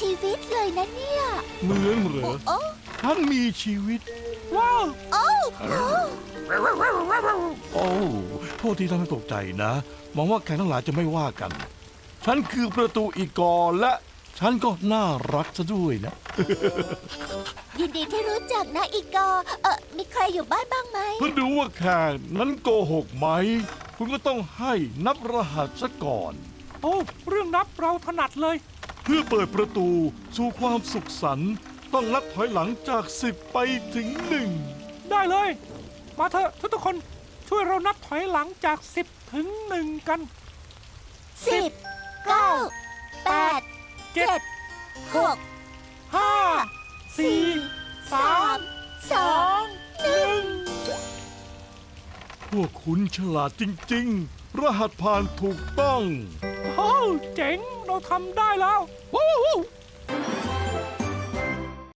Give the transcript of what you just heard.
ชีวิตเลยนะเนี่ยเหมือนเหรอโอ้ฉันมีชีวิต ว้าว โอ้โอ้โอ้โทษที่ทำให้ตกใจนะหวังว่าแขกทั้งหลายจะไม่ว่ากัน ฉันคือประตูอีกอและ ฉันก็น่ารักซะด้วยนะ ยินดีที่รู้จักนะอีกอเออมีใครอยู่บ้านบ้างไหมเพื่อดูว่าแขกนั้นโกหกไหม คุณก็ต้องให้นับรหัสซะก่อน โอ้ เรื่องนับเราถนัดเลย เพื่อเปิดประตูสู่ความสุขสันต์ต้องนับถอยหลังจากสิบไปถึงหนึ่งได้เลย มาเถอะทุกทุกๆคนช่วยเรานับถอยหลังจาก10ถึง1กัน สิบเก้าแปดเจ็ดหก5สี่4สามสองหนึ่งพวกคุณฉลาดจริง ๆ รหัสผ่านถูกต้องโอ้ เจ๋งเราทำได้แล้ววู้ฮู้